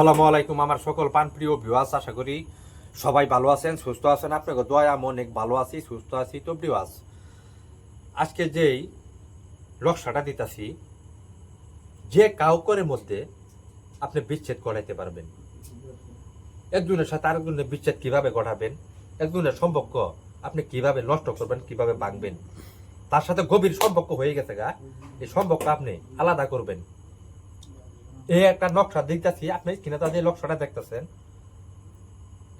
আসসালামু আলাইকুম আমার সকল প্রিয় ভিউয়ার্স আশা করি সবাই ভালো আছেন, সুস্থ আছেন। আপনাকে দয়া আমি অনেক ভালো আছি, সুস্থ আছি। তো ভিউয়ার্স আজকে যেই রক্ষাটা দিতাছি, যে কাউকরের মধ্যে আপনি বিচ্ছেদ করাইতে পারবেন। একজনের সাথে আরেকজনের বিচ্ছেদ কীভাবে ঘটাবেন? একজনের সম্পর্ক আপনি কীভাবে নষ্ট করবেন, কীভাবে ভাঙবেন? তার সাথে গভীর সম্পর্ক হয়ে গেছে গা। এই সম্পর্ক আপনি আলাদা করবেন। এই একটা নকশা দেখতেছি, আপনি কিনা তাদের নকশাটা দেখতেছেন।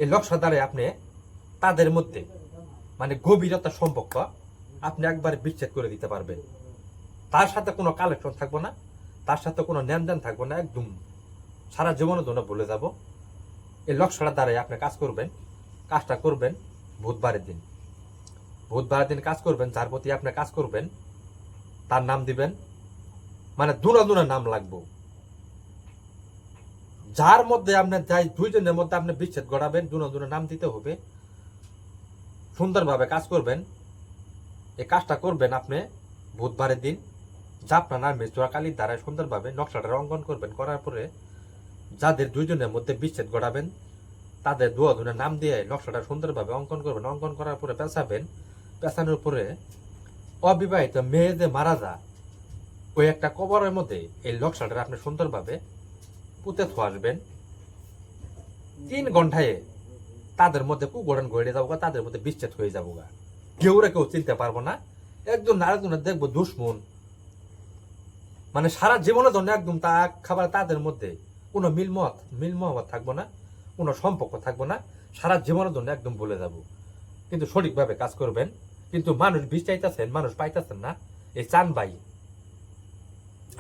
এই নকশা দ্বারা আপনি তাদের মধ্যে মানে গভীরতা সম্পর্ক আপনি একবার বিচ্ছেদ করে দিতে পারবেন। তার সাথে কোনো কালেকশন থাকব না, তার সাথে কোনো লেনদেন থাকব না, একদম সারা জীবনের জন্য ভুলে যাব। এই নকশাটার দ্বারাই আপনি কাজ করবেন, কাজটা করবেন বুধবারের দিন। বুধবারের দিন কাজ করবেন, যার প্রতি আপনি কাজ করবেন, তার নাম দিবেন মানে দুনা দুনা নাম লাগবো। যার মধ্যে আপনার যাই দুইজনের মধ্যে আপনি বিচ্ছেদ গড়াবেন দুজনের নাম দিতে হবে। সুন্দরভাবে কাজ করবেন। এই কাজটা করবেন আপনি বুধবারের দিন। জাপনা নামে চোরাকালির দ্বারা সুন্দরভাবে নকশাটা অঙ্কন করবেন, করার পরে যাদের দুইজনের মধ্যে বিচ্ছেদ গড়াবেন তাদের দু দুজনের নাম দিয়ে নকশাটা সুন্দরভাবে অঙ্কন করবেন। অঙ্কন করার পরে পেঁচাবেন। পেঁচানোর পরে অবিবাহিত মেয়ে যে মারা যা ওই একটা কবরের মধ্যে এই নকশাটা আপনি সুন্দরভাবে পুঁতে আসবেন তিন ঘন্টায় তাদের মধ্যে কুগড়ান গড়ে যাব তাদের মধ্যে বিচ্ছেদ হয়ে যাব গা কেউরা কেউ চিনতে পারব না। একজন আরেকজনের দেখব দুশ্মন। মানে সারা জীবনের জন্য একদম তা খাবার তাদের মধ্যে কোনো মিলমত মিলমহবত থাকব না, কোনো সম্পর্ক থাকব না। সারা জীবনের জন্য একদম ভুলে যাব। কিন্তু সঠিকভাবে কাজ করবেন। কিন্তু মানুষ বিষ চাইতেছেন, মানুষ পাইতেছেন না। এই চান ভাই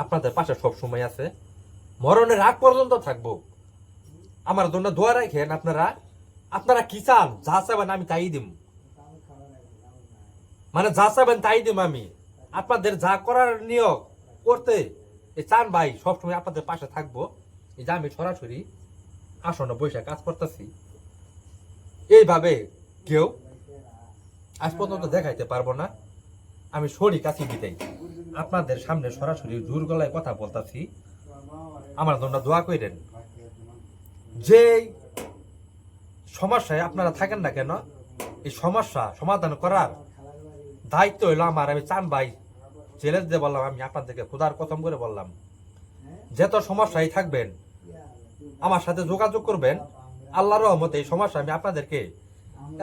আপনাদের পাশে সব সময় আছে। মরণের আগ পর্যন্ত থাকব। আমার জন্য দোয়া রাখেন আপনারা। আপনারা কি চান? যা চাবেন আমি তাই দিম। মানে যা চাবেন তাই দিম আমি। আপনাদের যা করার নিয়োগ করতে এই চান ভাই, সবসময় আপনাদের পাশে থাকব। এই যে আমি সরাসরি আসনে বৈশাখ কাজ করতেছি। এইভাবে কেউ আজ পর্যন্ত দেখাইতে পারব না। আমি শরীর কাছে দিতেই আপনাদের সামনে সরাসরি জোর গলায় কথা বলতাছি। আমার জন্য দোয়া করেন যে সমস্যায় আপনারা থাকেন না কেন, এই সমস্যা সমাধান করার দায়িত্ব হইল আমার। আমি চান ভাই চ্যালেঞ্জ দিয়ে বললাম, আমি আপনাদেরকে খোদার কথম করে বললাম, যত সমস্যায় থাকবেন, আমার সাথে যোগাযোগ করবেন। আল্লাহর রহমতে এই সমস্যা আমি আপনাদেরকে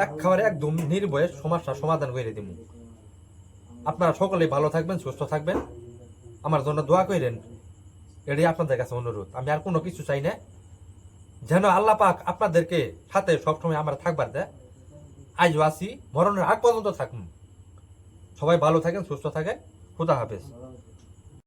এক খাবারে একদম নির্ভয়ে সমস্যা সমাধান করে দিব আপনারা সকলেই ভালো থাকবেন, সুস্থ থাকবেন। আমার জন্য দোয়া করেন এটাই আপনাদের কাছে অনুরোধ। আমি আর কোনো কিছু চাই না। যেন আল্লাহ পাক আপনাদেরকে সাথে সবসময় আমরা থাকবার দেয়। আজও আসি মরণের আগ পর্যন্ত থাকুন। সবাই ভালো থাকেন, সুস্থ থাকেন। খুদা হাফেজ।